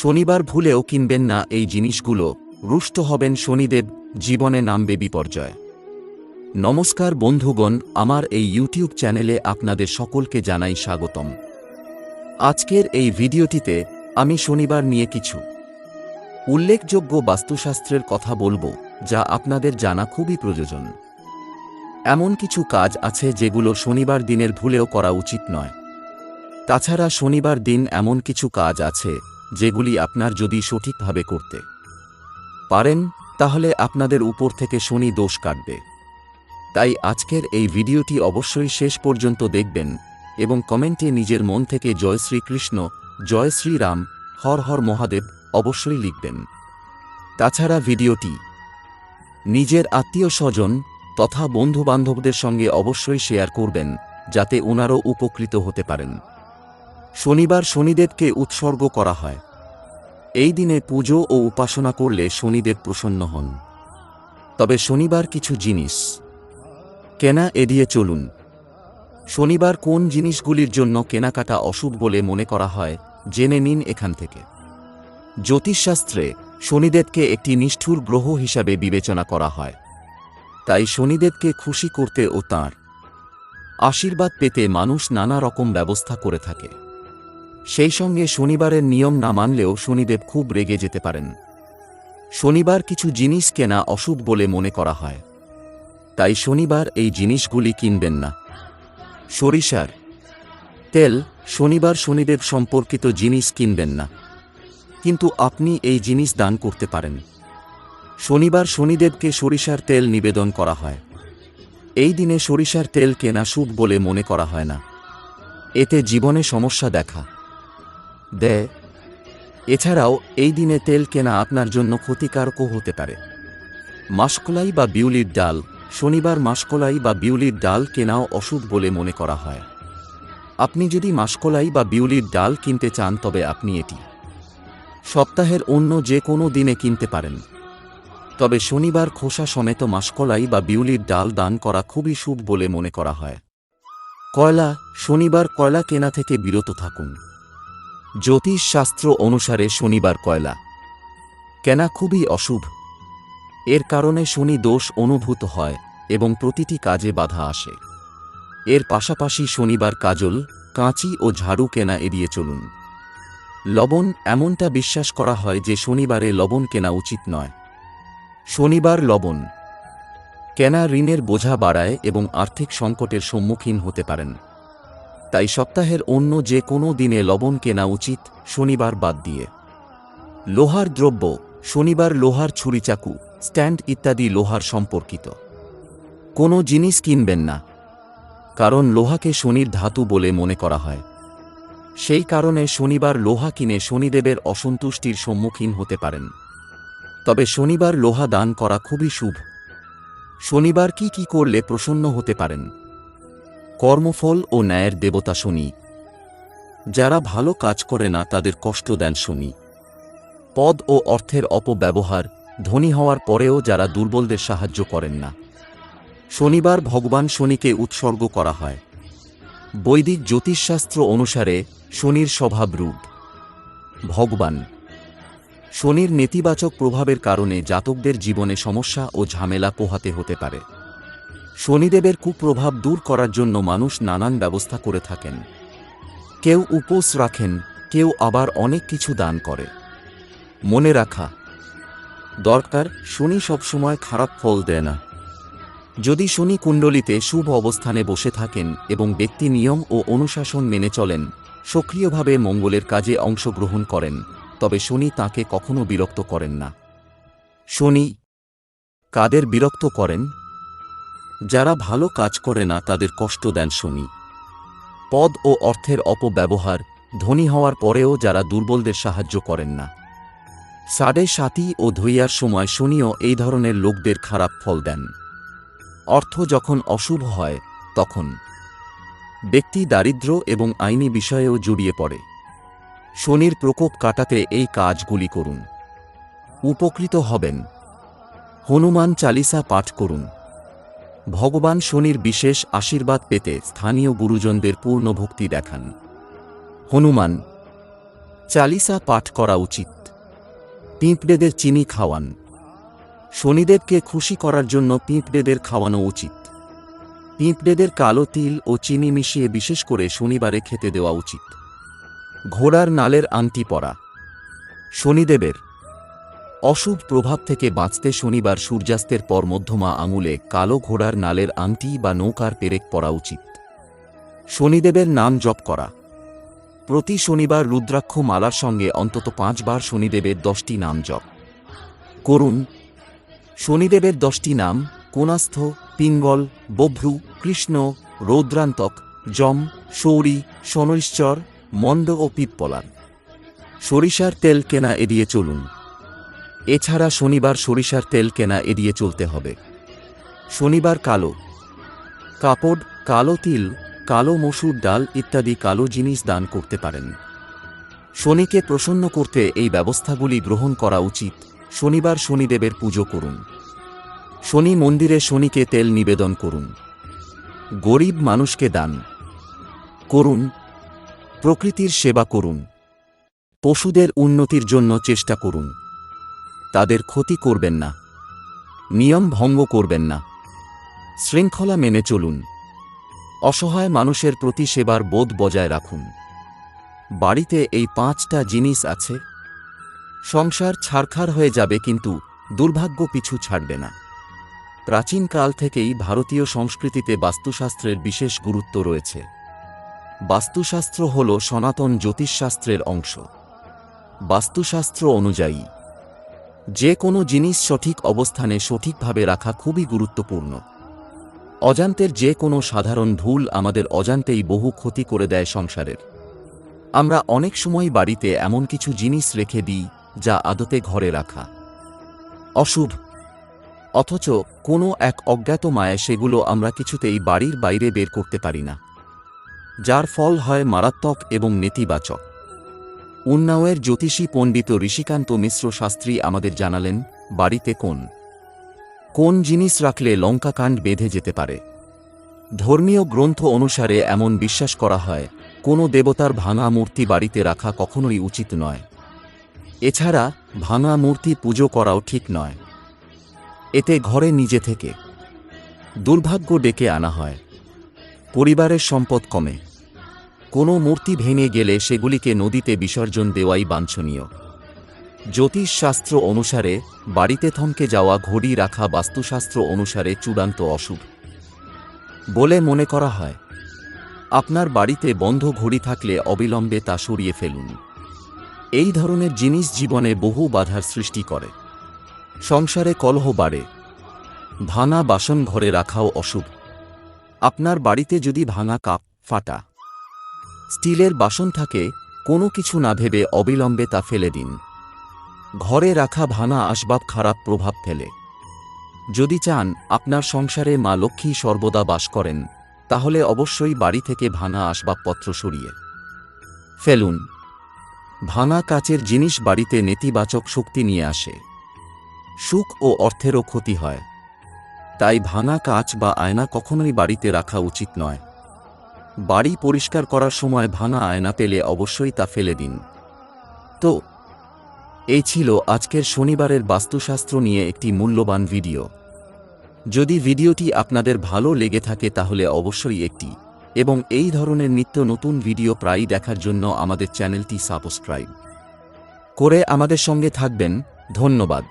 শনিবার ভুলেও কিনবেন না এই জিনিসগুলো। রুষ্ট হবেন শনিদেব, জীবনে নামবে বিপর্যয়। নমস্কার বন্ধুগণ, আমার এই ইউটিউব চ্যানেলে আপনাদের সকলকে জানাই স্বাগতম। আজকের এই ভিডিওটিতে আমি শনিবার নিয়ে কিছু উল্লেখযোগ্য বাস্তুশাস্ত্রের কথা বলব, যা আপনাদের জানা খুবই প্রয়োজন। এমন কিছু কাজ আছে যেগুলো শনিবার দিনের ভুলেও করা উচিত নয়। তাছাড়া শনিবার দিন এমন কিছু কাজ আছে যেগুলি আপনার যদি সঠিকভাবে করতে পারেন, তাহলে আপনাদের উপর থেকে শনি দোষ কাটবে। তাই আজকের এই ভিডিওটি অবশ্যই শেষ পর্যন্ত দেখবেন এবং কমেন্টে নিজের মন থেকে জয় শ্রীকৃষ্ণ, জয় শ্রীরাম, হর হর মহাদেব অবশ্যই লিখবেন। তাছাড়া ভিডিওটি নিজের আত্মীয় স্বজন তথা বন্ধুবান্ধবদের সঙ্গে অবশ্যই শেয়ার করবেন, যাতে ওনারও উপকৃত হতে পারেন। শনিবার শনিদেবকে উৎসর্গ করা হয়। এই দিনে পুজো ও উপাসনা করলে শনিদেব প্রসন্ন হন। তবে শনিবার কিছু জিনিস। কেনা এড়িয়ে চলুন। শনিবার কোন জিনিসগুলির জন্য কেনাকাটা অশুভ বলে মনে করা হয়, জেনে নিন এখান থেকে। জ্যোতিষশাস্ত্রে শনিদেবকে একটি নিষ্ঠুর গ্রহ হিসাবে বিবেচনা করা হয়। তাই শনিদেবকে খুশি করতে ও তাঁর আশীর্বাদ পেতে মানুষ নানা রকম ব্যবস্থা করে থাকে। সেই সঙ্গে শনিবারের নিয়ম না মানলেও শনিদেব খুব রেগে যেতে পারেন। শনিবার কিছু জিনিস কেনা অশুভ বলে মনে করা হয়। তাই শনিবার এই জিনিসগুলি কিনবেন না। সরিষার তেল, শনিবার শনিদেব সম্পর্কিত জিনিস কিনবেন না। কিন্তু আপনি এই জিনিস দান করতে পারেন। শনিবার শনিদেবকে সরিষার তেল নিবেদন করা হয়। এই দিনে সরিষার তেল কেনা শুভ বলে মনে করা হয় না। এতে জীবনে সমস্যা দেখা। দেয় এছাড়াও, এই দিনে তেল কেনা আপনার জন্য ক্ষতিকারকও হতে পারে। মাসকলাই বা বিউলির ডাল, শনিবার মাসকলাই বা বিউলির ডাল কেনাও অশুভ বলে মনে করা হয়। আপনি যদি মাসকলাই বা বিউলির ডাল কিনতে চান, তবে আপনি এটি সপ্তাহের অন্য যে কোনো দিনে কিনতে পারেন। তবে শনিবার খোসা সমেত মাসকলাই বা বিউলির ডাল দান করা খুবই শুভ বলে মনে করা হয়। কয়লা, শনিবার কয়লা কেনা থেকে বিরত থাকুন। জ্যোতিষ শাস্ত্র অনুসারে শনিবার কয়লা। কেনা খুবই অশুভ। এর কারণে শনি দোষ অনুভূত হয় এবং প্রতিটি কাজে বাধা আসে। এর পাশাপাশি শনিবার কাজল, কাঁচি ও ঝাড়ু কেনা এড়িয়ে চলুন। লবণ এমনটা বিশ্বাস করা হয় যে শনিবারে লবণ কেনা উচিত নয়। শনিবার লবণ। কেনা ঋণের বোঝা বাড়ায় এবং আর্থিক সংকটের সম্মুখীন হতে পারেন। তাই সপ্তাহের অন্য যে কোনো দিনে লবণ কেনা উচিত, শনিবার বাদ দিয়ে। লোহার দ্রব্য, শনিবার লোহার ছুরিচাকু, স্ট্যান্ড ইত্যাদি লোহার সম্পর্কিত। কোনো জিনিস কিনবেন না। কারণ লোহাকে শনির ধাতু বলে মনে করা হয়। সেই কারণে শনিবার লোহা কিনে শনিদেবের অসন্তুষ্টির সম্মুখীন হতে পারেন। তবে শনিবার লোহা দান করা খুবই শুভ। শনিবার কি কি করলে প্রসন্ন হতে পারেন? কর্মফল ও ন্যায়ের দেবতা শনি। যারা ভালো কাজ করে না, তাদের কষ্ট দেন শনি। পদ ও অর্থের অপব্যবহার ধনী হওয়ার পরেও যারা দুর্বলদের সাহায্য করেন না। শনিবার ভগবান শনিকে উৎসর্গ করা হয়। বৈদিক জ্যোতিষশাস্ত্র অনুসারে শনির স্বভাব রূপ। ভগবান শনির নেতিবাচক প্রভাবের কারণে জাতকদের জীবনে সমস্যা ও ঝামেলা পোহাতে হতে পারে। শনিদেবের কুপ্রভাব দূর করার জন্য মানুষ নানান ব্যবস্থা করে থাকেন। কেউ উপোস রাখেন, কেউ আবার অনেক কিছু দান করে। মনে রাখা, দরকার শনি সবসময় খারাপ ফল দেয় না। যদি শনি কুণ্ডলিতে শুভ অবস্থানে বসে থাকেন এবং ব্যক্তি নিয়ম ও অনুশাসন মেনে চলেন, সক্রিয়ভাবে মঙ্গলের কাজে অংশগ্রহণ করেন, তবে শনি তাকে কখনো বিরক্ত করেন না। শনি কাদের বিরক্ত করেন? যারা ভালো কাজ করে না তাদের কষ্ট দেন শনি। পদ ও অর্থের অপব্যবহার ধনী হওয়ার পরেও যারা দুর্বলদের সাহায্য করেন না। সাড়ে সাতি ও ধৈয়ার সময় শনিও এই ধরনের লোকদের খারাপ ফল দেন। অর্থ যখন অশুভ হয়, তখন ব্যক্তি দারিদ্র্য এবং আইনি বিষয়েও জড়িয়ে পড়ে। শনির প্রকোপ কাটাতে এই কাজগুলি করুন। উপকৃত হবেন। হনুমান চালিসা পাঠ করুন। ভগবান শনির বিশেষ আশীর্বাদ পেতে স্থানীয় গুরুজনদের পূর্ণ ভক্তি দেখান। হনুমান, চালিসা পাঠ করা উচিত। পিঁপড়েদের চিনি খাওয়ান। শনিদেবকে খুশি করার জন্য পিঁপড়েদের খাওয়ানো উচিত। পিঁপড়েদের কালো তিল ও চিনি মিশিয়ে বিশেষ করে শনিবারে খেতে দেওয়া উচিত। ঘোড়ার নালের আংটি পরা। শনিদেবের অশুভ প্রভাব থেকে বাঁচতে শনিবার সূর্যাস্তের পর মধ্যমা আঙুলে কালো ঘোড়ার নালের আংটি বা নৌকার পেরেক পরা উচিত। শনিদেবের নাম জপ করা। প্রতি শনিবার রুদ্রাক্ষ মালার সঙ্গে অন্তত পাঁচবার শনিদেবের দশটি নাম জপ। করুন শনিদেবের দশটি নাম কোনাস্থ পিঙ্গল, বভ্রু, কৃষ্ণ, রৌদ্রান্তক, যম শৌরী শনৈশ্চর, মন্দ ও পিপ্পলান সরিষার তেল কেনা এড়িয়ে চলুন। এছাড়া শনিবার সরিষার তেল কেনা এড়িয়ে চলতে হবে। শনিবার কালো। কাপড়, কালো তিল, কালো মসুর ডাল ইত্যাদি কালো জিনিস দান করতে পারেন। শনিকে প্রসন্ন করতে এই ব্যবস্থাগুলি গ্রহণ করা উচিত। শনিবার শনিদেবের পুজো করুন। শনি মন্দিরে শনিকে তেল নিবেদন করুন। গরিব মানুষকে দান করুন। প্রকৃতির সেবা করুন। পশুদের উন্নতির জন্য চেষ্টা করুন। তাদের ক্ষতি করবেন না। নিয়ম ভঙ্গ করবেন না। শৃঙ্খলা মেনে চলুন। অসহায় মানুষের প্রতি সেবার বোধ বজায় রাখুন। বাড়িতে এই পাঁচটা জিনিস আছে। সংসার ছারখার হয়ে যাবে কিন্তু দুর্ভাগ্য পিছু ছাড়বে না। প্রাচীনকাল থেকেই ভারতীয় সংস্কৃতিতে বাস্তুশাস্ত্রের বিশেষ গুরুত্ব রয়েছে। বাস্তুশাস্ত্র হল সনাতন জ্যোতিষশাস্ত্রের অংশ। বাস্তুশাস্ত্র অনুযায়ী যে কোনো জিনিস সঠিক অবস্থানে সঠিকভাবে রাখা খুবই গুরুত্বপূর্ণ। অজান্তের যে কোনো সাধারণ ভুল আমাদের অজান্তেই বহু ক্ষতি করে দেয় সংসারের। আমরা অনেক সময় বাড়িতে এমন কিছু জিনিস রেখে দিই, যা আদতে ঘরে রাখা। অশুভ। অথচ কোনো এক অজ্ঞাত মায়ে সেগুলো আমরা কিছুতেই বাড়ির বাইরে বের করতে পারি না। যার ফল হয় মারাত্মক এবং নেতিবাচক। উন্নাওয়ের জ্যোতিষী পণ্ডিত ঋষিকান্ত মিশ্র শাস্ত্রী আমাদের জানালেন, বাড়িতে কোন? কোন জিনিস রাখলে লঙ্কাকাণ্ড বেঁধে যেতে পারে? ধর্মীয় গ্রন্থ অনুসারে এমন বিশ্বাস করা হয়, কোনো দেবতার ভাঙা মূর্তি বাড়িতে রাখা কখনোই উচিত নয়। এছাড়া, ভাঙা মূর্তি পুজো করাও ঠিক নয়। এতে ঘরে নিজে থেকে দুর্ভাগ্য ডেকে আনা হয়। পরিবারের সম্পদ কমে। কোনো মূর্তি ভেঙে গেলে সেগুলিকে নদীতে বিসর্জন দেওয়াই বাঞ্ছনীয়। জ্যোতিষশাস্ত্র অনুসারে বাড়িতে থমকে যাওয়া ঘড়ি রাখা বাস্তুশাস্ত্র অনুসারে চূড়ান্ত অশুভ। বলে মনে করা হয়, আপনার বাড়িতে বন্ধ ঘড়ি থাকলে অবিলম্বে তা সরিয়ে ফেলুন। এই ধরনের জিনিস জীবনে বহু বাধার সৃষ্টি করে। সংসারে কলহ বাড়ে, ভাঙা বাসন ঘরে রাখাও অশুভ। আপনার বাড়িতে যদি ভাঙা কাপ, ফাটা স্টিলের বাসন থাকে, কোনো কিছু না ভেবে অবিলম্বে তা ফেলে দিন। ঘরে রাখা ভাঙা আসবাব খারাপ প্রভাব ফেলে। যদি চান আপনার সংসারে মা লক্ষ্মী সর্বদা বাস করেন, তাহলে অবশ্যই বাড়ি থেকে ভাঙা আসবাবপত্র সরিয়ে ফেলুন। ভাঙা কাচের জিনিস বাড়িতে নেতিবাচক শক্তি নিয়ে আসে। সুখ ও অর্থেরও ক্ষতি হয়। তাই ভাঙা কাচ বা আয়না কখনোই বাড়িতে রাখা উচিত নয়। বাড়ি পরিষ্কার করার সময় ভাঙা আয়না পেলে অবশ্যই তা ফেলে দিন। তো, এই ছিল আজকের শনিবারের বাস্তুশাস্ত্র নিয়ে একটি মূল্যবান ভিডিও। যদি ভিডিওটি আপনাদের ভালো লেগে থাকে তাহলে অবশ্যই একটি এবং এই ধরনের নিত্য নতুন ভিডিও প্রায়ই দেখার জন্য আমাদের চ্যানেলটি সাবস্ক্রাইব করে আমাদের সঙ্গে থাকবেন। ধন্যবাদ।